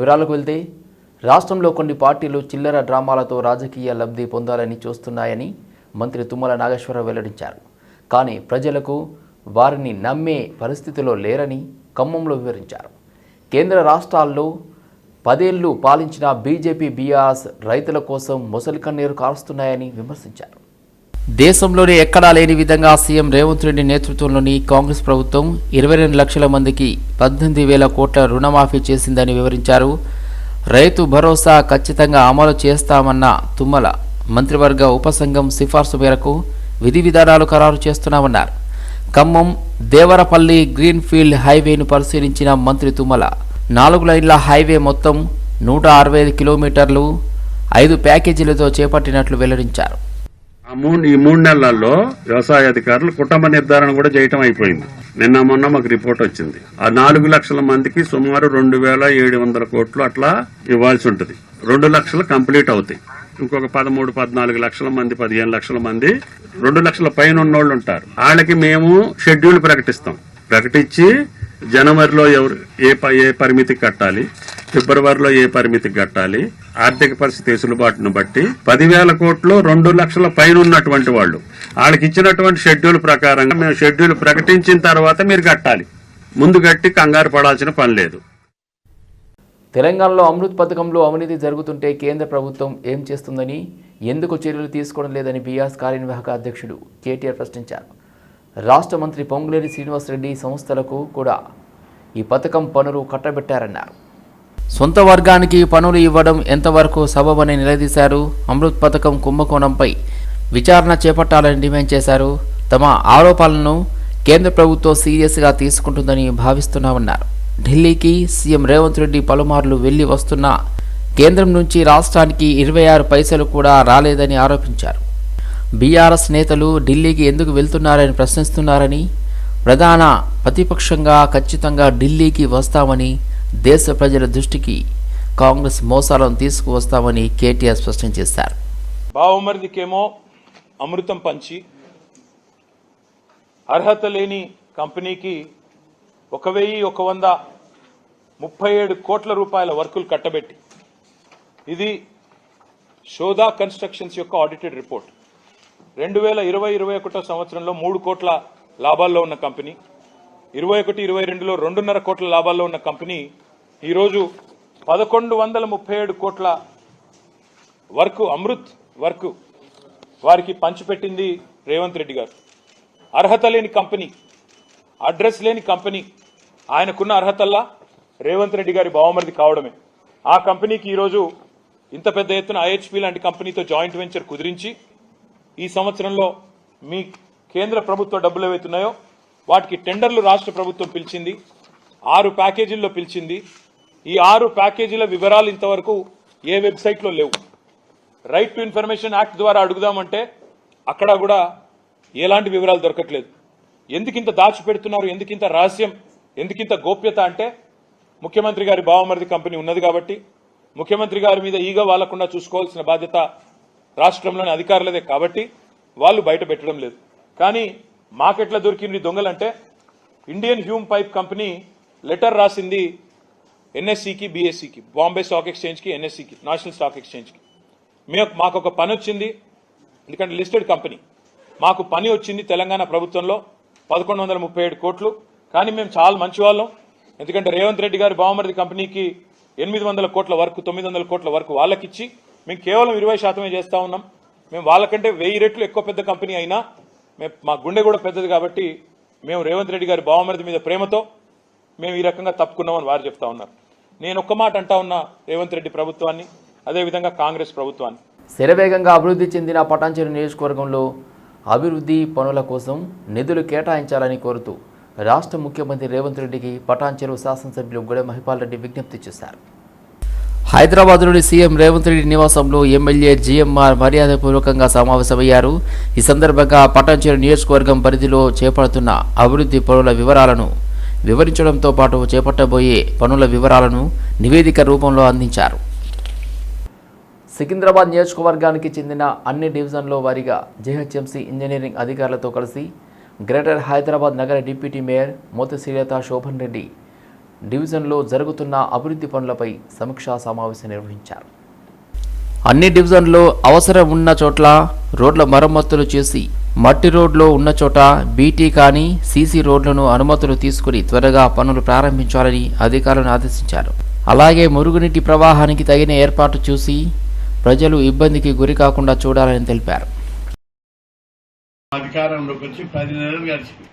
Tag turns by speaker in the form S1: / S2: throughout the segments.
S1: వివరాలకు వెళ్తే రాష్ట్రంలో కొన్ని పార్టీలు చిల్లర డ్రామాలతో రాజకీయ లబ్ధి పొందాలని చూస్తున్నాయని మంత్రి తుమ్మల నాగేశ్వరరావు వెల్లడించారు. కానీ ప్రజలకు వారిని నమ్మే పరిస్థితిలో లేరని ఖమ్మంలో వివరించారు. కేంద్ర రాష్ట్రాల్లో పదేళ్ళు పాలించిన బీజేపీ బీఆర్ఎస్ రైతుల కోసం మొసలి కన్నీరు కారుస్తున్నాయని విమర్శించారు. దేశంలోనే ఎక్కడా లేని విధంగా సీఎం రేవంత్ రెడ్డి నేతృత్వంలోని కాంగ్రెస్ ప్రభుత్వం ఇరవై రెండు లక్షల మందికి పద్దెనిమిది వేల కోట్ల రుణమాఫీ చేసిందని వివరించారు. రైతు భరోసా ఖచ్చితంగా అమలు చేస్తామన్న తుమ్మల మంత్రివర్గ ఉపసంఘం సిఫార్సు మేరకు విధి విధానాలు ఖరారు చేస్తున్నామన్నారు. ఖమ్మం దేవరపల్లి గ్రీన్ఫీల్డ్ హైవేను పరిశీలించిన మంత్రి తుమ్మల నాలుగు లైన్ల హైవే మొత్తం నూట అరవై ఐదు కిలోమీటర్లు ఐదు ప్యాకేజీలతో చేపట్టినట్లు వెల్లడించారు.
S2: ఆ మూడు ఈ మూడు నెలల్లో వ్యవసాయ అధికారులు కుటుంబ నిర్ధారణ కూడా చేయటం అయిపోయింది. నిన్న మొన్న మాకు రిపోర్ట్ వచ్చింది. ఆ నాలుగు లక్షల మందికి సుమారు రెండు వేల ఏడు వందల కోట్లు అట్లా ఇవ్వాల్సి ఉంటుంది. రెండు లక్షలు కంప్లీట్ అవుతాయి. ఇంకొక పదమూడు పద్నాలుగు లక్షల మంది పదిహేను లక్షల మంది రెండు లక్షల పైన ఉన్నోళ్ళు ఉంటారు. వాళ్ళకి మేము షెడ్యూల్ ప్రకటిస్తాం. ప్రకటించి జనవరిలో ఎవరు ఏ ఏ పరిమితికి కట్టాలి ఫిబ్రవరిలో ఏ పరిమితికి కట్టాలి ఆర్థిక పరిస్థితి వెసులుబాటును బట్టి పదివేల కోట్లు రెండు లక్షల పైన ఉన్నటువంటి వాళ్ళు. వాళ్ళకి ఇచ్చినటువంటి షెడ్యూల్ ప్రకారంగా మేము షెడ్యూల్ ప్రకటించిన తర్వాత మీరు కట్టాలి. ముందు కట్టి కంగారు పడాల్సిన పని లేదు.
S1: తెలంగాణలో అమృత్ పథకంలో అవినీతి జరుగుతుంటే కేంద్ర ప్రభుత్వం ఏం చేస్తుందని ఎందుకు చర్యలు తీసుకోవడం లేదని బీఆర్ఎస్ కార్యనిర్వాహక అధ్యక్షుడు కేటీఆర్ ప్రశ్నించారు. రాష్ట్ర మంత్రి పొంగులేరి శ్రీనివాసరెడ్డి సంస్థలకు కూడా ఈ పథకం పనులు కట్టబెట్టారన్నారు. సొంత వర్గానికి పనులు ఇవ్వడం ఎంతవరకు సబబని నిలదీశారు? అమృత్ పథకం కుంభకోణంపై విచారణ చేపట్టాలని డిమాండ్ చేశారు. తమ ఆరోపణలను కేంద్ర ప్రభుత్వం సీరియస్గా తీసుకుంటుందని భావిస్తున్నామన్నారు. ఢిల్లీకి సీఎం రేవంత్ రెడ్డి పలుమార్లు వెళ్ళి వస్తున్నా కేంద్రం నుంచి రాష్ట్రానికి ఇరవై ఆరు పైసలు కూడా రాలేదని ఆరోపించారు. బీఆర్ఎస్ నేతలు ఢిల్లీకి ఎందుకు వెళ్తున్నారని ప్రశ్నిస్తున్నారని ప్రధాన ప్రతిపక్షంగా ఖచ్చితంగా ఢిల్లీకి వస్తామని దేశ ప్రజల దృష్టికి కాంగ్రెస్ మోసాలను తీసుకువస్తామని కేటీఆర్ స్పష్టం చేశారు.
S3: బావమరిదికేమో అమృతం పంచి అర్హత లేని కంపెనీకి ఒక వెయ్యి ఒక వంద ముప్పై ఏడు కోట్ల రూపాయల వర్కులు కట్టబెట్టి ఇది షోదా కన్స్ట్రక్షన్స్ యొక్క ఆడిటెడ్ రిపోర్ట్. రెండు వేల ఇరవై ఇరవై ఒకటో సంవత్సరంలో మూడు కోట్ల లాభాల్లో ఉన్న కంపెనీ ఇరవై ఒకటి ఇరవై రెండులో రెండున్నర కోట్ల లాభాల్లో ఉన్న కంపెనీ ఈరోజు పదకొండు వందల ముప్పై ఏడు కోట్ల వర్క్ అమృత్ వర్క్ వారికి పంచిపెట్టింది రేవంత్ రెడ్డి గారు. అర్హత లేని కంపెనీ అడ్రస్ లేని కంపెనీ ఆయనకున్న అర్హతల్లా రేవంత్ రెడ్డి గారి బావమరిది కావడమే. ఆ కంపెనీకి ఈరోజు ఇంత పెద్ద ఎత్తున ఐహెచ్పి లాంటి కంపెనీతో జాయింట్ వెంచర్ కుదిరించి ఈ సంవత్సరంలో మీ కేంద్ర ప్రభుత్వ డబ్బులు ఏవైతున్నాయో వాటికి టెండర్లు రాష్ట్ర ప్రభుత్వం పిలిచింది ఆరు ప్యాకేజీల్లో పిలిచింది. ఈ ఆరు ప్యాకేజీల వివరాలు ఇంతవరకు ఏ వెబ్సైట్లో లేవు. రైట్ టు ఇన్ఫర్మేషన్ యాక్ట్ ద్వారా అడుగుదామంటే అక్కడ కూడా ఎలాంటి వివరాలు దొరకట్లేదు. ఎందుకింత దాచిపెడుతున్నారు ఎందుకింత రహస్యం ఎందుకింత గోప్యత అంటే ముఖ్యమంత్రి గారి బావమరిది కంపెనీ ఉన్నది కాబట్టి ముఖ్యమంత్రి గారి మీద ఈగ వాలకుండా చూసుకోవాల్సిన బాధ్యత రాష్ట్రంలోని అధికారులదే కాబట్టి వాళ్ళు బయట పెట్టడం లేదు. కానీ మాకెట్లా దొరికింది దొంగలంటే Indian hume pipe company letter రాసింది ఎన్ఎస్సికి బీఎస్సీకి బాంబే స్టాక్ ఎక్స్చేంజ్కి ఎన్ఎస్సికి నేషనల్ స్టాక్ ఎక్స్చేంజ్కి. మేము మాకు ఒక పని వచ్చింది ఎందుకంటే లిస్టెడ్ కంపెనీ. మాకు పని వచ్చింది తెలంగాణ ప్రభుత్వంలో పదకొండు వందల ముప్పై ఏడు కోట్లు. కానీ మేము చాలా మంచి వాళ్ళం ఎందుకంటే రేవంత్ రెడ్డి గారి బావమరిది కంపెనీకి ఎనిమిది వందల కోట్ల వరకు తొమ్మిది వందల కోట్ల వరకు వాళ్ళకిచ్చి మేము కేవలం ఇరవై శాతమే చేస్తూ ఉన్నాం. మేము వాళ్ళకంటే వెయ్యి రెట్లు ఎక్కువ పెద్ద కంపెనీ అయినా మేము మా గుండె కూడా పెద్దది కాబట్టి మేము రేవంత్ రెడ్డి గారి బావమరిది మీద ప్రేమతో మేము ఈ రకంగా తప్పుకున్నామని వారు చెప్తా ఉన్నారు. నేను ఒక్క మాట అంటా ఉన్నా రేవంత్ రెడ్డి ప్రభుత్వాన్ని అదేవిధంగా కాంగ్రెస్ ప్రభుత్వాన్ని.
S1: శరవేగంగా అభివృద్ధి చెందిన పటాన్చెరు నియోజకవర్గంలో అభివృద్ధి పనుల కోసం నిధులు కేటాయించాలని కోరుతూ రాష్ట్ర ముఖ్యమంత్రి రేవంత్ రెడ్డికి పటాంచెరు శాసనసభ్యులు గుడె మహిపాల్ రెడ్డి విజ్ఞప్తి చేశారు. హైదరాబాద్లోని సీఎం రేవంత్ రెడ్డి నివాసంలో ఎమ్మెల్యే జీఎంఆర్ మర్యాదపూర్వకంగా సమావేశమయ్యారు. ఈ సందర్భంగా పటాన్చేరు నియోజకవర్గం పరిధిలో చేపడుతున్న అభివృద్ధి పనుల వివరాలను వివరించడంతో పాటు చేపట్టబోయే పనుల వివరాలను నివేదిక రూపంలో అందించారు. సికింద్రాబాద్ నియోజకవర్గానికి చెందిన అన్ని డివిజన్లో వారీగా జేహెచ్ఎంసీ ఇంజనీరింగ్ అధికారులతో కలిసి గ్రేటర్ హైదరాబాద్ నగర డిప్యూటీ మేయర్ మోతి శోభన్ రెడ్డి డివిజన్లో జరుగుతున్న అభివృద్ధి పనులపై సమీక్షా సమావేశం నిర్వహించారు. అన్ని డివిజన్లో అవసరం ఉన్న చోట్ల రోడ్ల మరమ్మతులు చేసి మట్టి రోడ్లో ఉన్న చోట బీటీ కానీ సీసీ రోడ్లను అనుమతులు తీసుకుని త్వరగా పనులు ప్రారంభించాలని అధికారులను ఆదేశించారు. అలాగే మురుగునీటి ప్రవాహానికి తగిన ఏర్పాటు చూసి ప్రజలు ఇబ్బందికి గురికాకుండా చూడాలని తెలిపారు.
S4: అధికారంలోకి వచ్చి పది నెలలు గడిచింది.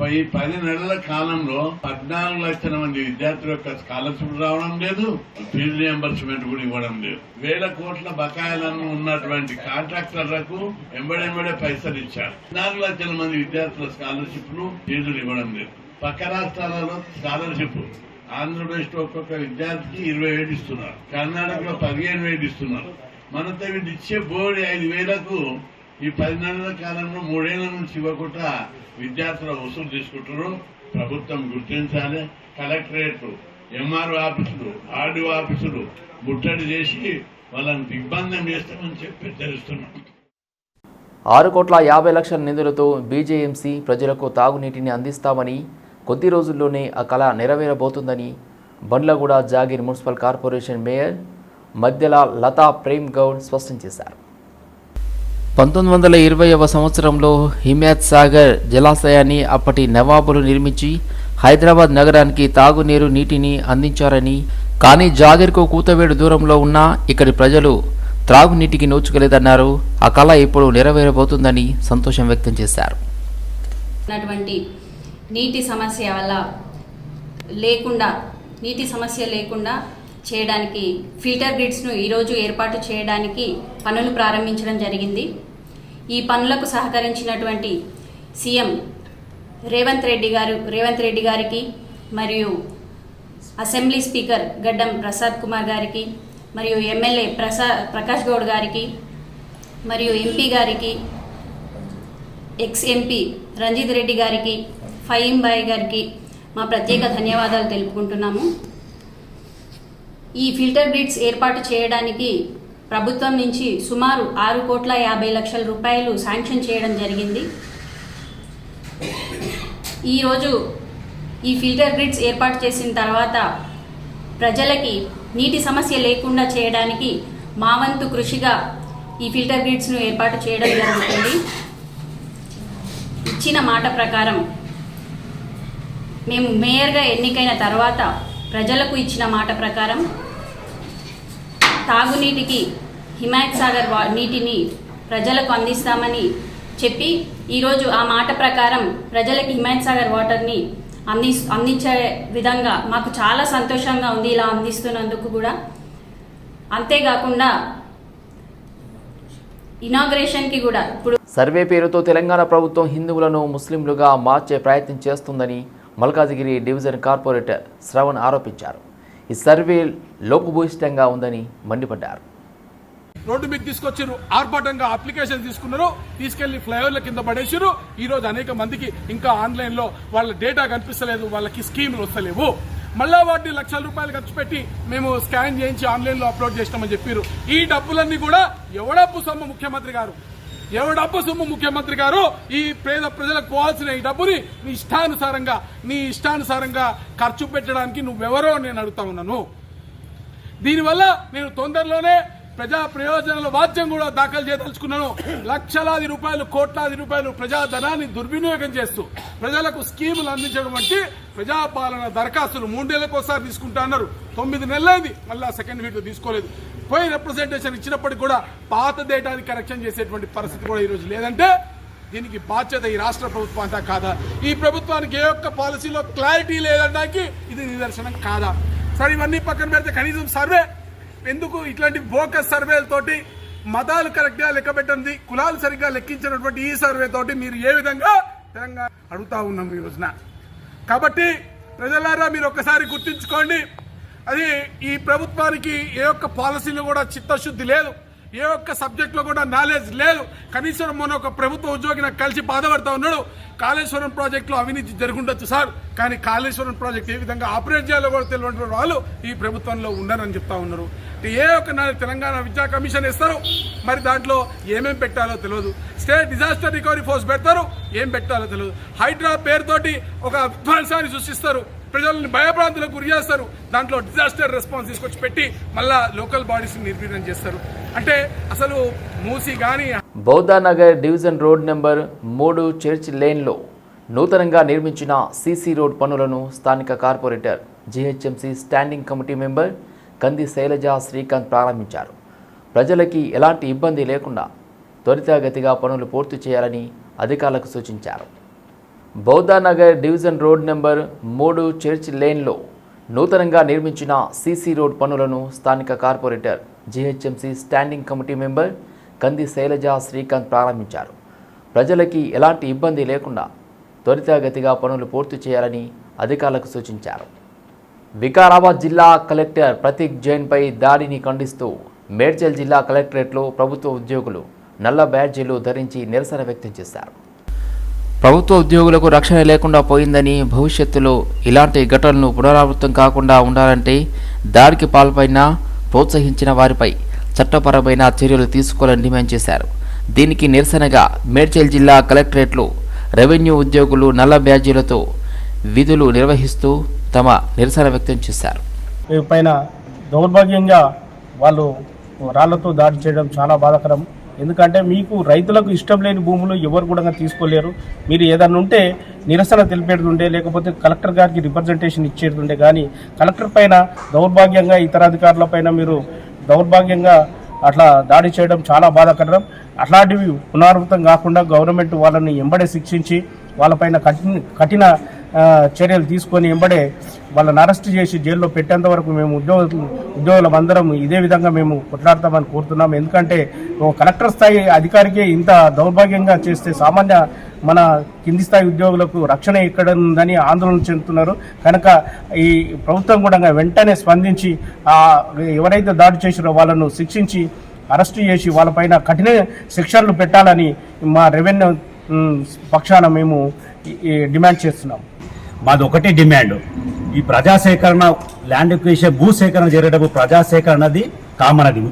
S4: పై పది నెలల కాలంలో పద్నాలుగు లక్షల మంది విద్యార్థుల యొక్క స్కాలర్షిప్ రావడం లేదు ఫీజు రియంబర్స్మెంట్ కూడా ఇవ్వడం లేదు. వేల కోట్ల బకాయిలను ఉన్నటువంటి కాంట్రాక్టర్లకు ఎంబడెంబడే పైసలు ఇచ్చారు. పద్నాలుగు లక్షల మంది విద్యార్థుల స్కాలర్షిప్లు ఫీజులు ఇవ్వడం లేదు. పక్క రాష్ట్రాలలో స్కాలర్షిప్ ఆంధ్రప్రదేశ్లో ఒక్కొక్క విద్యార్థికి ఇరవై వేలు ఇస్తున్నారు. కర్ణాటకలో పదిహేను వేలు ఇస్తున్నారు. మనతో వీళ్ళు ఇచ్చే బోర్డు ఐదు వేలకు ఈ పది నెలల కాలంలో మూడేళ్ళ నుంచి ఇవ్వకుండా విద్యార్థుల వసూలు తీసుకుంటున్నారు ప్రభుత్వం గుర్తించాలి. కలెక్టరేట్ ఎంఆర్ఓ ఆఫీసులు ఆర్డీఓ ఆఫీసులు ముట్టడి చేసి వాళ్ళని దిగ్బంధం చేస్తామని చెప్పి తెలుస్తున్నాం.
S1: ఆరు కోట్ల యాభై లక్షల నిధులతో బీజేఎంసీ ప్రజలకు తాగునీటిని అందిస్తామని కొద్ది రోజుల్లోనే ఆ కళ నెరవేరబోతుందని Bandlaguda Jagir municipal corporation mayor మధ్యల లతా ప్రేమ్ గౌడ్ స్పష్టం చేశారు. పంతొమ్మిది వందల ఇరవైవ సంవత్సరంలో హిమాయత్ సాగర్ జలాశయాన్ని అప్పటి నవాబులు నిర్మించి హైదరాబాద్ నగరానికి తాగునీరు నీటిని అందించారని కానీ జాగిర్కు కూతవేడు దూరంలో ఉన్న ఇక్కడి ప్రజలు త్రాగునీటికి నోచుకోలేదన్నారు. ఆ కళ ఇప్పుడు నెరవేరబోతుందని సంతోషం వ్యక్తం చేశారు.
S5: నీటి సమస్య వల్ల లేకుండా నీటి సమస్య లేకుండా చేయడానికి ఫిల్టర్ గ్రిడ్స్ను ఈరోజు ఏర్పాటు చేయడానికి పనులు ప్రారంభించడం జరిగింది. ఈ పనులకు సహకరించినటువంటి సీఎం రేవంత్ రెడ్డి గారు రేవంత్ రెడ్డి గారికి మరియు అసెంబ్లీ స్పీకర్ గడ్డం ప్రసాద్ కుమార్ గారికి మరియు ఎమ్మెల్యే ప్రసా ప్రకాష్ గౌడ్ గారికి మరియు ఎంపీ గారికి ఎక్స్ ఎంపీ రంజిత్ రెడ్డి గారికి ఫైమ్ బాయ్ గారికి మా ప్రత్యేక ధన్యవాదాలు తెలుపుకుంటున్నాము. ఈ ఫిల్టర్ గ్రిడ్స్ ఏర్పాటు చేయడానికి ప్రభుత్వం నుంచి సుమారు ఆరు కోట్ల యాభై లక్షల రూపాయలు శాంక్షన్ చేయడం జరిగింది. ఈరోజు ఈ ఫిల్టర్ గ్రిడ్స్ ఏర్పాటు చేసిన తర్వాత ప్రజలకి నీటి సమస్య లేకుండా చేయడానికి మా వంతు కృషిగా ఈ ఫిల్టర్ గ్రిడ్స్ను ఏర్పాటు చేయడం జరుగుతుంది. ఇచ్చిన మాట ప్రకారం మేము మేయర్గా ఎన్నికైన తర్వాత ప్రజలకు ఇచ్చిన మాట ప్రకారం తాగునీటికి హిమాయత్ సాగర్ వా నీటిని ప్రజలకు అందిస్తామని చెప్పి ఈరోజు ఆ మాట ప్రకారం ప్రజలకు హిమాయత్ సాగర్ వాటర్ని అంది అందించే విధంగా మాకు చాలా సంతోషంగా ఉంది ఇలా అందిస్తున్నందుకు కూడా. అంతేకాకుండా ఇనాగ్రేషన్కి కూడా ఇప్పుడు
S1: సర్వే పేరుతో తెలంగాణ ప్రభుత్వం హిందువులను ముస్లింలుగా మార్చే ప్రయత్నం చేస్తుందని మల్కాజిగిరి డివిజన్ కార్పొరేటర్ శ్రవణ్ ఆరోపించారు. ఈ సర్వే లోపభూయిష్టంగా ఉందని మండిపడ్డారు.
S6: రోడ్డు మీకు తీసుకొచ్చారు ఆర్భాటంగా అప్లికేషన్ తీసుకున్నారు తీసుకెళ్ళి ఫ్లైఓవర్ల కింద పడేసారు ఈ రోజు అనేక మందికి ఇంకా ఆన్లైన్లో వాళ్ళ డేటా కనిపిస్తలేదు వాళ్ళకి స్కీములు వస్తలేవు. మళ్ళా వాటిని లక్షల రూపాయలు ఖర్చు పెట్టి మేము స్కాన్ చేయించి ఆన్లైన్లో అప్లోడ్ చేస్తామని చెప్పారు ఈ డబ్బులన్నీ కూడా ఎవడప్పు సొమ్ము ముఖ్యమంత్రి గారు? ఎవడప్పు సొమ్ము ముఖ్యమంత్రి గారు? ఈ పేద ప్రజలకు పోవాల్సిన ఈ డబ్బుని నీ ఇష్టానుసారంగా నీ ఇష్టానుసారంగా ఖర్చు పెట్టడానికి నువ్వెవరో నేను అడుగుతా ఉన్నాను. దీనివల్ల నేను తొందరలోనే ప్రజా ప్రయోజనాల వాద్యం కూడా దాఖలు చేయదలుచుకున్నాను. లక్షలాది రూపాయలు కోట్లాది రూపాయలు ప్రజాధనాన్ని దుర్వినియోగం చేస్తూ ప్రజలకు స్కీములు అందించడం వంటి ప్రజాపాలన దరఖాస్తులు మూడేళ్ళకు ఒకసారి తీసుకుంటా అన్నారు. తొమ్మిది నెలలైంది మళ్ళా సెకండ్ వీడియో తీసుకోలేదు. పోయి రిప్రజెంటేషన్ ఇచ్చినప్పటికీ కూడా పాత డేటాని కరెక్షన్ చేసేటువంటి పరిస్థితి కూడా ఈరోజు లేదంటే దీనికి బాధ్యత ఈ రాష్ట్ర ప్రభుత్వం అంతా కాదా? ఈ ప్రభుత్వానికి ఏ ఒక్క పాలసీలో క్లారిటీ లేదనడానికి ఇది నిదర్శనం కాదా? సరే ఇవన్నీ పక్కన పెడితే కనీసం సర్వే. ఎందుకు ఇట్లాంటి బోకస్ సర్వేలతోటి మతాలు కరెక్ట్గా లెక్క పెట్టండి కులాలు సరిగ్గా లెక్కించినటువంటి ఈ సర్వే తోటి మీరు ఏ విధంగా తెలంగాణ అడుగుతా ఉన్నాం ఈ రోజున. కాబట్టి ప్రజలారా మీరు ఒక్కసారి గుర్తుంచుకోండి అది ఈ ప్రభుత్వానికి ఏ ఒక్క పాలసీలు కూడా చిత్తశుద్ధి లేదు. ఏ ఒక్క సబ్జెక్ట్లో కూడా నాలెడ్జ్ లేదు. కనీసం మొన్న ఒక ప్రభుత్వ ఉద్యోగి నాకు కలిసి బాధపడతా ఉన్నాడు. కాళేశ్వరం ప్రాజెక్ట్లో అవినీతి జరుగుండొచ్చు సార్. కానీ కాళేశ్వరం ప్రాజెక్ట్ ఏ విధంగా ఆపరేట్ చేయాలో కూడా తెలియని వాళ్ళు ఈ ప్రభుత్వంలో ఉండరని చెప్తా ఉన్నారు. ఏ ఒక్క నా తెలంగాణ విద్యా కమిషన్ ఇస్తారు మరి దాంట్లో ఏమేం పెట్టాలో తెలియదు. స్టేట్ డిజాస్టర్ రికవరీ ఫోర్స్ పెడతారు ఏం పెట్టాలో తెలియదు. హైడ్రా పేరుతోటి ఒక విధ్వంసాన్ని సృష్టిస్తారు. ప్రజల్ని భయభ్రాంతులకు గురి చేస్తారు. దాంట్లో డిజాస్టర్ రెస్పాన్స్ తీసుకొచ్చి పెట్టి మళ్ళా లోకల్ బాడీస్ని నిర్వీర్యం చేస్తారు. అంటే అసలు మూసి కానీ
S1: బౌద్ధానగర్ డివిజన్ రోడ్ నెంబర్ మూడు చర్చ్ లేన్లో నూతనంగా నిర్మించిన సీసీ రోడ్ పనులను స్థానిక corporator GHMC standing committee member Kandi Shailaja Srikanth ప్రారంభించారు. ప్రజలకి ఎలాంటి ఇబ్బంది లేకుండా త్వరితగతిగా పనులు పూర్తి చేయాలని అధికారులకు సూచించారు. బౌద్ధానగర్ డివిజన్ రోడ్ నెంబర్ మూడు చర్చ్ లేన్లో నూతనంగా నిర్మించిన సీసీ రోడ్ పనులను స్థానిక corporator GHMC standing committee member Kandi Shailaja Srikanth ప్రారంభించారు. ప్రజలకి ఎలాంటి ఇబ్బంది లేకుండా త్వరితగతిగా పనులు పూర్తి చేయాలని అధికారులకు సూచించారు. వికారాబాద్ జిల్లా కలెక్టర్ ప్రతీక్ జైన్పై దాడిని ఖండిస్తూ మేడ్చల్ జిల్లా కలెక్టరేట్లో ప్రభుత్వ ఉద్యోగులు నల్ల బ్యాడ్జీలు ధరించి నిరసన వ్యక్తం చేశారు. ప్రభుత్వ ఉద్యోగులకు రక్షణ లేకుండా పోయిందని భవిష్యత్తులో ఇలాంటి ఘటనలు పునరావృతం కాకుండా ఉండాలంటే దాడికి పాల్పడిన ప్రోత్సహించిన వారిపై చట్టపరమైన చర్యలు తీసుకోవాలని డిమాండ్ చేశారు. దీనికి నిరసనగా మేడ్చల్ జిల్లా కలెక్టరేట్లో రెవెన్యూ ఉద్యోగులు నల్ల బ్యాజీలతో విధులు నిర్వహిస్తూ తమ నిరసన వ్యక్తం చేశారు.
S7: పైన దౌర్భాగ్యంగా వాళ్ళు రాళ్ళతో దాడి చేయడం చాలా బాధాకరం. ఎందుకంటే మీకు రైతులకు ఇష్టం లేని భూములు ఎవరు కూడా తీసుకోలేరు. మీరు ఏదన్నా ఉంటే నిరసన తెలిపేటుండే లేకపోతే కలెక్టర్ గారికి రిప్రజెంటేషన్ ఇచ్చేటుండే కానీ కలెక్టర్ పైన దౌర్భాగ్యంగా ఇతర అధికారుల పైన మీరు దౌర్భాగ్యంగా అట్లా దాడి చేయడం చాలా బాధాకరం. అట్లాంటివి పునరావృతం కాకుండా గవర్నమెంట్ వాళ్ళని ఎంబడే శిక్షించి వాళ్ళపైన కఠిన కఠిన చర్యలు తీసుకొని వెంబడే వాళ్ళని అరెస్ట్ చేసి జైల్లో పెట్టేంత వరకు మేము ఉద్యోగ ఉద్యోగులం అందరం ఇదే విధంగా మేము కొట్లాడతామని కోరుతున్నాం. ఎందుకంటే ఓ కలెక్టర్ స్థాయి అధికారికే ఇంత దౌర్భాగ్యంగా చేస్తే సామాన్య మన కింది స్థాయి ఉద్యోగులకు రక్షణ ఎక్కడ ఉందని ఆందోళన చెందుతున్నారు. కనుక ఈ ప్రభుత్వం కూడా వెంటనే స్పందించి ఎవరైతే దాడి చేసిరో వాళ్ళను శిక్షించి అరెస్ట్ చేసి వాళ్ళపైన కఠిన శిక్షలు పెట్టాలని మా రెవెన్యూ పక్షాన మేము ఈ డిమాండ్ చేస్తున్నాం.
S8: మాది ఒకటే డిమాండ్. ఈ ప్రజాసేకరణ ల్యాండ్ ఎక్విషన్ భూ సేకరణ జరిగేటప్పుడు ప్రజాసేకరణది కామన్ అది.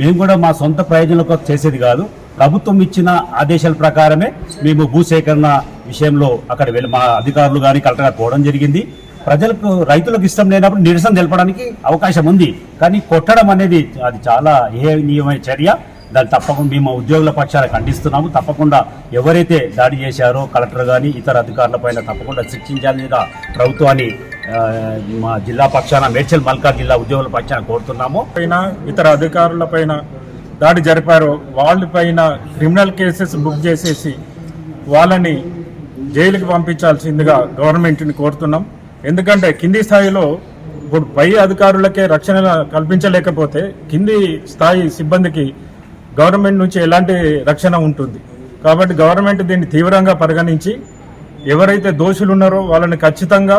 S8: మేము కూడా మా సొంత ప్రయోజనం కోసం చేసేది కాదు. ప్రభుత్వం ఇచ్చిన ఆదేశాల ప్రకారమే మేము భూ సేకరణ విషయంలో అక్కడ వెళ్ళి మా అధికారులు కానీ కలెక్టర్ గారు పోవడం జరిగింది. ప్రజలకు రైతులకు ఇష్టం లేనప్పుడు నిరసన తెలపడానికి అవకాశం ఉంది. కానీ కొట్టడం అనేది అది చాలా ఏహనీయమైన చర్య. దాన్ని తప్పకుండా మేము ఉద్యోగుల పక్షాన ఖండిస్తున్నాము. తప్పకుండా ఎవరైతే దాడి చేశారో కలెక్టర్ కానీ ఇతర అధికారుల పైన తప్పకుండా శిక్షించాలని ప్రభుత్వాన్ని మా జిల్లా పక్షాన మేడ్చల్ మల్కా జిల్లా ఉద్యోగుల పక్షాన కోరుతున్నాము.
S9: పైన ఇతర అధికారుల పైన దాడి జరిపారో వాళ్ళపైన క్రిమినల్ కేసెస్ బుక్ చేసేసి వాళ్ళని జైలుకి పంపించాల్సిందిగా గవర్నమెంట్ని కోరుతున్నాం. ఎందుకంటే కింది స్థాయిలో ఇప్పుడు పై అధికారులకే రక్షణ కల్పించలేకపోతే కింది స్థాయి సిబ్బందికి గవర్నమెంట్ నుంచి ఎలాంటి రక్షణ ఉంటుంది. కాబట్టి గవర్నమెంట్ దీన్ని తీవ్రంగా పరిగణించి ఎవరైతే దోషులు ఉన్నారో వాళ్ళని ఖచ్చితంగా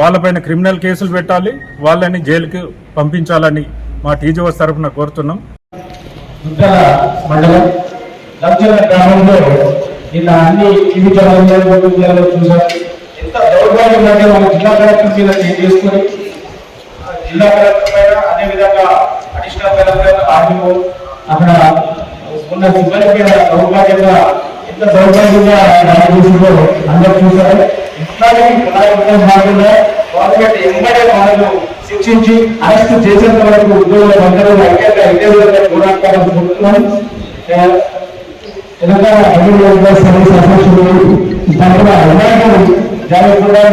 S9: వాళ్ళపైన క్రిమినల్ కేసులు పెట్టాలి వాళ్ళని జైలుకి పంపించాలని మా టీజీఓస్ తరఫున కోరుతున్నాం.
S7: మండలం గ్రామంలో నిన్న అన్ని టీవీ ఛానల్లో చూసాం ఎంత దౌర్భాగ్యం అంటే మన జిల్లా కలెక్టర్ మీద చేంజ్ చేసుకొని జిల్లా కలెక్టర్ పైన అదేవిధంగా అడిషనల్ కలెక్టర్ ఆర్డీఓ అక్కడ ఉన్న సిబ్బంది మీద ఎంత దౌర్భాగ్యంగా రాజకీయంలో అందరూ చూశారు. ఇట్లాగే పునరావృతం కాకుండా గవర్నమెంట్ ఎంబడే వాళ్ళు శిక్షించి అరెస్ట్ చేసేంత వరకు ఉద్యోగులు అందరూ ఐక్యంగా ఇదే విధంగా పోరాటాలను కోరుతున్నాం తెలంగాణ రెవెన్యూ సర్వీస్ అసోసియేషన్ తరఫున వినాయకుడు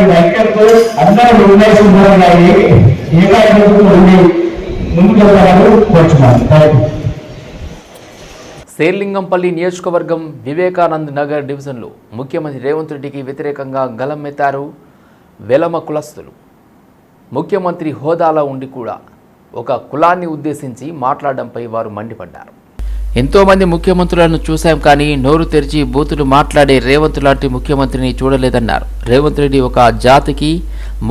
S7: మీ ఐక్యంతో అందరూ ఏకాగ్రతతో ఉండి ముందుకు థ్యాంక్ యూ
S1: శేర్లింగంపల్లి నియోజకవర్గం వివేకానంద్ నగర్ డివిజన్లో ముఖ్యమంత్రి రేవంత్ రెడ్డికి వ్యతిరేకంగా గలమెత్తారు వెలమ కులస్తులు. ముఖ్యమంత్రి హోదాలో ఉండి కూడా ఒక కులాన్ని ఉద్దేశించి మాట్లాడడంపై వారు మండిపడ్డారు. ఎంతోమంది ముఖ్యమంత్రులను చూశాం కానీ నోరు తెరిచి బూతులు మాట్లాడే రేవంత్ లాంటి ముఖ్యమంత్రిని చూడలేదన్నారు. రేవంత్ రెడ్డి ఒక జాతికి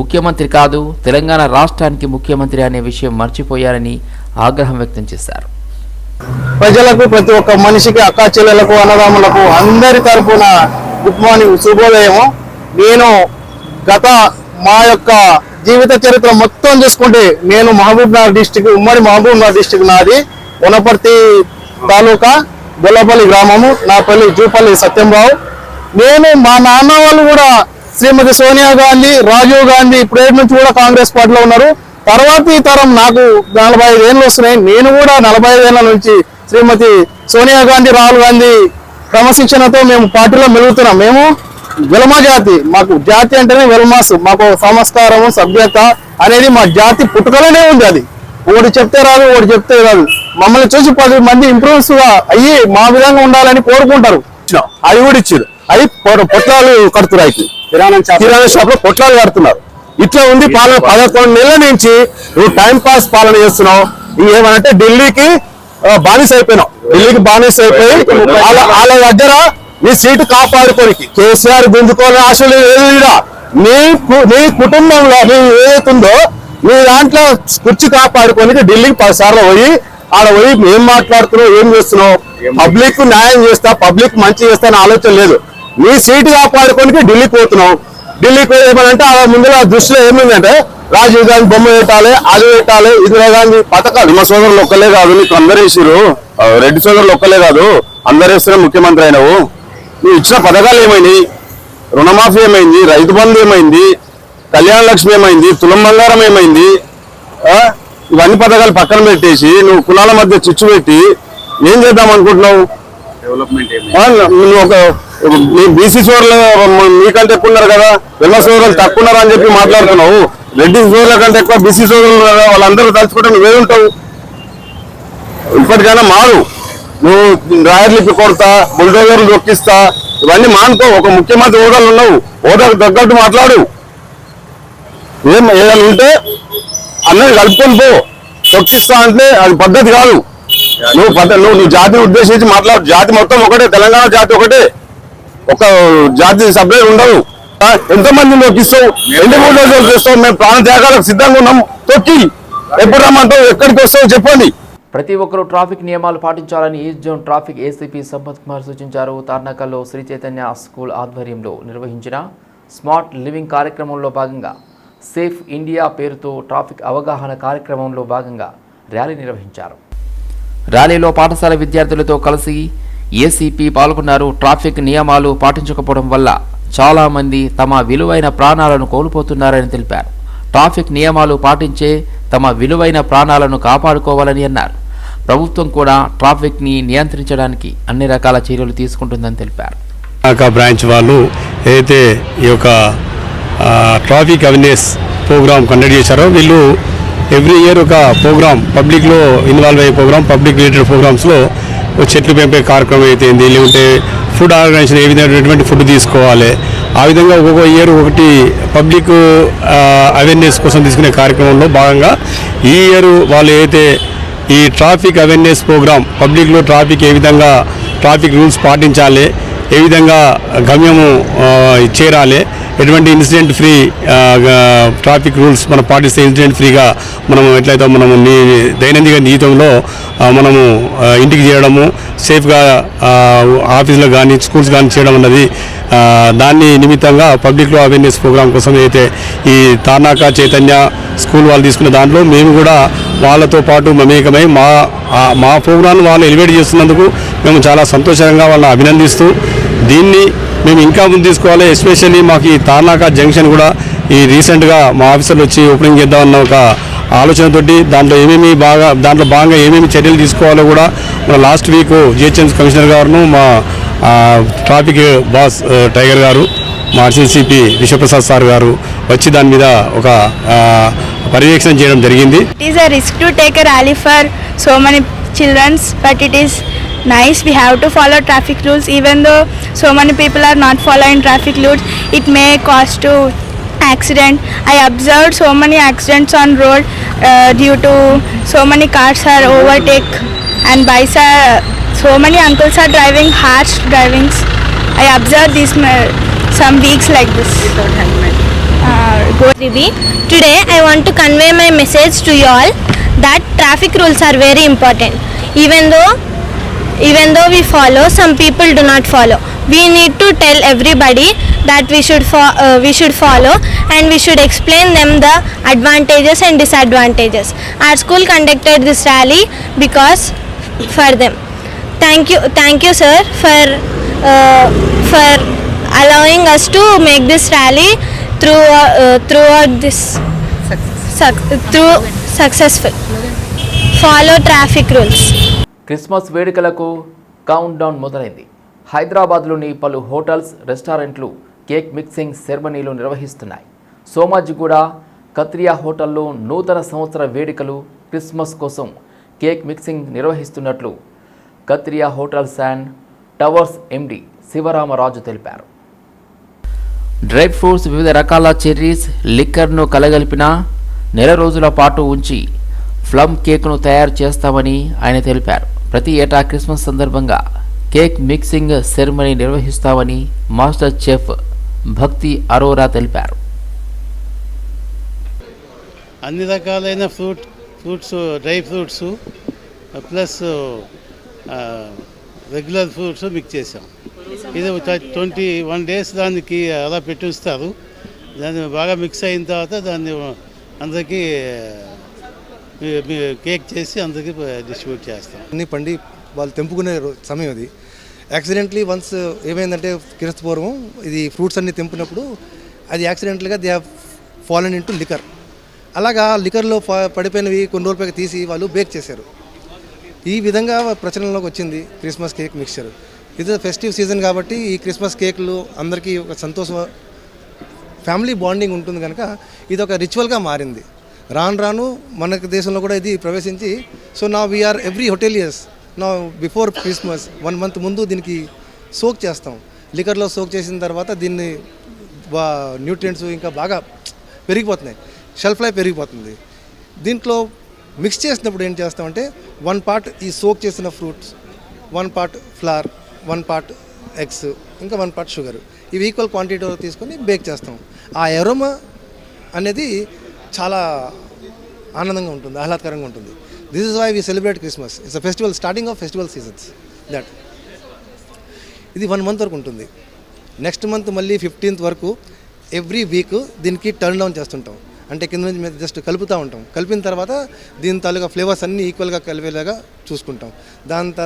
S1: ముఖ్యమంత్రి కాదు తెలంగాణ రాష్ట్రానికి ముఖ్యమంత్రి అనే విషయం మర్చిపోయారని ఆగ్రహం వ్యక్తం చేశారు.
S10: ప్రజలకు ప్రతి ఒక్క మనిషికి అక్కా చెల్లెలకు అన్నదమ్ములకు అందరి తరఫున గుడ్ మార్నింగ్ శుభోదయము. నేను గత మా యొక్క జీవిత చరిత్ర మొత్తం చూసుకుంటే నేను మహబూబ్ నగర్ డిస్టిక్ ఉమ్మడి మహబూబ్ నగర్ డిస్టిక్ నాది. వనపర్తి తాలూకా గొల్లపల్లి గ్రామము నా పల్లి జూపల్లి సత్యంరావు. నేను మా నాన్న వాళ్ళు కూడా శ్రీమతి సోనియా గాంధీ రాజీవ్ గాంధీ ఇప్పుడు నుంచి కూడా కాంగ్రెస్ పార్టీలో ఉన్నారు. తర్వాతి తరం నాకు నలభై ఐదు ఏళ్ళు వస్తున్నాయి. నేను కూడా నలభై ఐదు ఏళ్ళ నుంచి శ్రీమతి సోనియా గాంధీ రాహుల్ గాంధీ క్రమశిక్షణతో మేము పార్టీలో మెలుగుతున్నాం. మేము విలమ జాతి. మాకు జాతి అంటేనే విలమాసు. మాకు సంస్కారము సభ్యత అనేది మా జాతి పుట్టుకలోనే ఉంది అది. ఒకటి చెప్తే రాదు ఒకటి చెప్తే రాదు. మమ్మల్ని చూసి పది మంది ఇంప్రూవ్స్ అయ్యి మా విధంగా ఉండాలని కోరుకుంటారు. అవి కూడా ఇచ్చారు. అవి పొ- పొట్లాలు కడుతున్నారు. కిరాణా షాప్. లో పొట్లాలు కడుతున్నారు. ఇట్లా ఉంది పాలన పదకొండు నెలల నుంచి నువ్వు టైం పాస్ పాలన చేస్తున్నావు. ఇంకేమనంటే ఢిల్లీకి బానిస అయిపోయినావు. ఢిల్లీకి బానిస అయిపోయి వాళ్ళ వాళ్ళ దగ్గర నీ సీటు కాపాడుకోనికి. కేసీఆర్ గుంజుకోవాలని ఆశ లేదు ఈడ. నీ నీ కుటుంబంలో నీ ఏదైతుందో నీ దాంట్లో కుర్చీ కాపాడుకోనికి ఢిల్లీకి పది సార్లు పోయి ఆడ పోయి ఏం మాట్లాడుతున్నావు ఏం చేస్తున్నావు? పబ్లిక్ న్యాయం చేస్తా పబ్లిక్ మంచి చేస్తా అనే ఆలోచన లేదు. నీ సీటు కాపాడుకోనికి ఢిల్లీకి పోతున్నావు. ఢిల్లీకి ఏమనంటే ఆ ముందులో దృష్టిలో ఏముందంటే రాజీవ్ గాంధీ బొమ్మ పెట్టాలి అది పెట్టాలి ఇందిరా గాంధీ పథకాలు. మా సోదరులు ఒక్కలే కాదు నీకు అందరు ఆ, రెడ్డి సోదరులు ఒక్కలే కాదు అందరు వేస్తున్న ముఖ్యమంత్రి అయినవు. నువ్వు ఇచ్చిన పథకాలు ఏమైనాయి రుణమాఫీ ఏమైంది? రైతు బంధు ఏమైంది? కళ్యాణ లక్ష్మి ఏమైంది? తులం బంగారం ఏమైంది? ఇవన్నీ పథకాలు పక్కన పెట్టేసి నువ్వు కులాల మధ్య చిచ్చు పెట్టి ఏం చేద్దాం అనుకుంటున్నావు? ఆ, నువ్వు ఒక మీ బీసీ సోర్లు మీకంటే ఎక్కువ ఉన్నారు కదా వెల్ల సోదరులు తక్కువ ఉన్నారు అని చెప్పి మాట్లాడుతున్నావు. రెడ్డి సోదరుల కంటే ఎక్కువ బీసీ సోదరులు కదా, వాళ్ళందరూ తలుచుకుంటే నువ్వే ఇప్పటికైనా మారు. నువ్వు రాయర్లిపి కొడతా బుల్డోజర్లు దొక్కిస్తా ఇవన్నీ మానుకో. ఒక ముఖ్యమంత్రి హోదాలు ఉన్నావు. హోదాకు తగ్గట్టు మాట్లాడు. ఏం ఏదైనా ఉంటే అందరిని కలుపుకొని పో. తొక్కిస్తా అంటే అది పద్ధతి కాదు. నువ్వు పద్ధతి నువ్వు నువ్వు జాతిని ఉద్దేశించి మాట్లాడు. జాతి మొత్తం ఒకటే తెలంగాణ జాతి ఒకటే. ఒక జాతి సభ్యులు ఉండవు ఆ, ఎంతో మంది నొక్కిస్తావు ఎన్ని చేస్తావు? మేము ప్రాణ త్యాగాలకు సిద్ధంగా ఉన్నాం. తొక్కి. ఎప్పుడు రమ్మంటావు? ఎక్కడికి వస్తావు? చెప్పండి.
S1: ప్రతి ఒక్కరూ ట్రాఫిక్ నియమాలు పాటించాలని east zone traffic ACP Sampath Kumar సూచించారు. తార్నాకల్లో శ్రీ చైతన్య స్కూల్ ఆధ్వర్యంలో నిర్వహించిన స్మార్ట్ లివింగ్ కార్యక్రమంలో భాగంగా సేఫ్ ఇండియా పేరుతో ట్రాఫిక్ అవగాహన కార్యక్రమంలో భాగంగా ర్యాలీ నిర్వహించారు. ర్యాలీలో పాఠశాల విద్యార్థులతో కలిసి ఏసీపీ పాల్గొన్నారు. ట్రాఫిక్ నియమాలు పాటించకపోవడం వల్ల చాలామంది తమ విలువైన ప్రాణాలను కోల్పోతున్నారని తెలిపారు. ట్రాఫిక్ నియమాలు పాటించే తమ విలువైన ప్రాణాలను కాపాడుకోవాలని అన్నారు. ప్రభుత్వం కూడా ట్రాఫిక్ని నియంత్రించడానికి అన్ని రకాల చర్యలు తీసుకుంటుందని తెలిపారు.
S11: బ్రాంచ్ వాళ్ళు ఏదైతే ఈ యొక్క ట్రాఫిక్ అవేర్నెస్ ప్రోగ్రామ్ కండక్ట్ చేశారో వీళ్ళు ఎవ్రీ ఇయర్ ఒక ప్రోగ్రామ్ పబ్లిక్లో ఇన్వాల్వ్ అయ్యే ప్రోగ్రామ్ పబ్లిక్ రిలేటెడ్ ప్రోగ్రామ్స్లో చెట్లు పెంపే కార్యక్రమం అయితే ఏంది? లేకుంటే ఫుడ్ ఆర్గనైజేషన్ ఏ విధమైనటువంటి ఫుడ్ తీసుకోవాలి. ఆ విధంగా ఒక్కొక్క ఇయర్ ఒకటి పబ్లిక్ అవేర్నెస్ కోసం తీసుకునే కార్యక్రమంలో భాగంగా ఈ ఇయర్ వాళ్ళు ఏదైతే ఈ ట్రాఫిక్ అవేర్నెస్ ప్రోగ్రామ్ పబ్లిక్లో ట్రాఫిక్ ఏ విధంగా ట్రాఫిక్ రూల్స్ పాటించాలి ఏ విధంగా గమ్యము చేరాలి ఎటువంటి ఇన్సిడెంట్ ఫ్రీ ట్రాఫిక్ రూల్స్ మనం పాటిస్తే ఇన్సిడెంట్ ఫ్రీగా మనము ఎట్లయితే మనము నీ దైనందిక జీవితంలో మనము ఇంటికి చేయడము సేఫ్గా ఆఫీసులో కానీ స్కూల్స్ కానీ చేయడం అన్నది దాన్ని నిమిత్తంగా పబ్లిక్లో అవేర్నెస్ ప్రోగ్రామ్ కోసం అయితే ఈ తార్నాక చైతన్య స్కూల్ వాళ్ళు తీసుకున్న దాంట్లో మేము కూడా వాళ్ళతో పాటు మమేకమై మా మా ప్రోగ్రాం వాళ్ళు ఎలివేట్ చేస్తున్నందుకు మేము చాలా సంతోషంగా వాళ్ళని అభినందిస్తూ దీన్ని మేము ఇంకా ముందు తీసుకోవాలి ఎస్పెషల్లీ మాకు ఈ తార్నాక జంక్షన్ కూడా ఈ రీసెంట్గా మా ఆఫీసర్లు వచ్చి ఓపెనింగ్ చేద్దామన్న ఒక ఆలోచనతోటి దాంట్లో ఏమేమి బాగా దాంట్లో భాగంగా ఏమేమి చర్యలు తీసుకోవాలో కూడా మన లాస్ట్ వీక్ జిహెచ్ఎంసీ కమిషనర్ గారును మా ట్రాఫిక్ బాస్ టైగర్ గారు మా ఆర్సీసీపీ విశ్వప్రసాద్ సార్ గారు వచ్చి దాని మీద ఒక పర్యవేక్షణ చేయడం జరిగింది.
S12: It is a risk to take a rally for so many childrens, but it nice. We have to follow traffic rules, even though so many people are not following traffic rules. It may cause to accident. I observed so many accidents on road uh, due to so many cars are overtake and bikes are. So many uncles are driving harsh drivings. I observed this uh, some weeks like this. Uh,
S13: Today I want to convey my message to you all that traffic rules are very important. Even though even though we follow, some people do not follow. We need to tell everybody that we should fo- uh, we should follow and we should explain them the advantages and disadvantages. Our school conducted this rally because for them. Thank you, thank you, sir, for uh, for allowing us to make this rally through uh, throughout this suc- through successful. Follow traffic rules.
S1: Christmas వేడుకలకు countdown మొదలైంది. హైదరాబాద్లోని పలు hotels రెస్టారెంట్లు cake mixing సెరమనీలు నిర్వహిస్తున్నాయి. సోమాజిగూడ కత్రియా హోటల్లో నూతన సంవత్సర వేడుకలు క్రిస్మస్ కోసం కేక్ మిక్సింగ్ నిర్వహిస్తున్నట్లు Katriya hotels and towers MD Sivaramaraju తెలిపారు. డ్రై ఫ్రూట్స్ వివిధ రకాల చెర్రీస్ లిక్కర్ను కలగలిపిన నెల రోజుల పాటు ఉంచి ఫ్లమ్ కేక్ను తయారు చేస్తామని ఆయన తెలిపారు. ప్రతి ఏటా క్రిస్మస్ సందర్భంగా కేక్ మిక్సింగ్ సెరమనీ నిర్వహిస్తామని మాస్టర్ చెఫ్ భక్తి అరోరా తెలిపారు.
S10: అన్ని రకాలైన fruit fruits dry fruits plus regular fruits mix చేసాం ఇది ట్వంటీ వన్ డేస్ దానికి అలా పెట్టి దాన్ని బాగా మిక్స్ అయిన తర్వాత దాన్ని అందరికీ కేక్ చేసి అందరికీ డిస్ట్రిబ్యూట్ చేస్తాం.
S14: అన్ని పండి వాళ్ళు తెంపుకునే రో- సమయం అది. యాక్సిడెంట్లీ వన్స్ ఏమైందంటే క్రీస్తు ఇది ఫ్రూట్స్ అన్ని తెంపినప్పుడు అది యాక్సిడెంట్గా they have fallen into liquor అలాగా లికర్లో పడిపోయినవి కొన్ని రోజులపైకి తీసి వాళ్ళు బేక్ చేశారు. ఈ విధంగా ప్రచలనలోకి వచ్చింది క్రిస్మస్ కేక్ మిక్చర్ ఇది ఫెస్టివ్ సీజన్ కాబట్టి ఈ క్రిస్మస్ కేక్లు అందరికీ ఒక సంతోష ఫ్యామిలీ బాండింగ్ ఉంటుంది కనుక ఇది ఒక రిచువల్గా మారింది. రాను రాను మన దేశంలో కూడా ఇది ప్రవేశించి సో నా వీఆర్ ఎవ్రీ హోటెలియర్స్ నా బిఫోర్ క్రిస్మస్ వన్ మంత్ ముందు దీనికి సోక్ చేస్తాం. లికర్లో సోక్ చేసిన తర్వాత దీన్ని న్యూట్రియంట్స్ ఇంకా బాగా పెరిగిపోతున్నాయి. షెల్ఫ్ లైఫ్ పెరిగిపోతుంది. దీంట్లో మిక్స్ చేసినప్పుడు ఏం చేస్తామంటే వన్ పార్ట్ ఈ సోక్ చేసిన fruits one part flour one part eggs ఇంకా వన్ పార్ట్ షుగర్ ఇవి ఈక్వల్ క్వాంటిటీలో తీసుకొని బేక్ చేస్తాం. ఆ ఎరోమా అనేది చాలా ఆనందంగా ఉంటుంది ఆహ్లాదకరంగా ఉంటుంది. This is why we celebrate Christmas it's a festival starting of festival seasons that ఇది వన్ మంత్ వరకు ఉంటుంది. నెక్స్ట్ మంత్ మళ్ళీ ఫిఫ్టీన్త్ వరకు ఎవ్రీ వీక్ దీనికి టర్న్ డౌన్ చేస్తుంటాం. అంటే కింద నుంచి మీద జస్ట్ కలుపుతూ ఉంటాం. కలిపిన తర్వాత దీని తాలూకా ఫ్లేవర్స్ అన్నీ ఈక్వల్గా కలిపేలాగా చూసుకుంటాం. దాని తర్వాత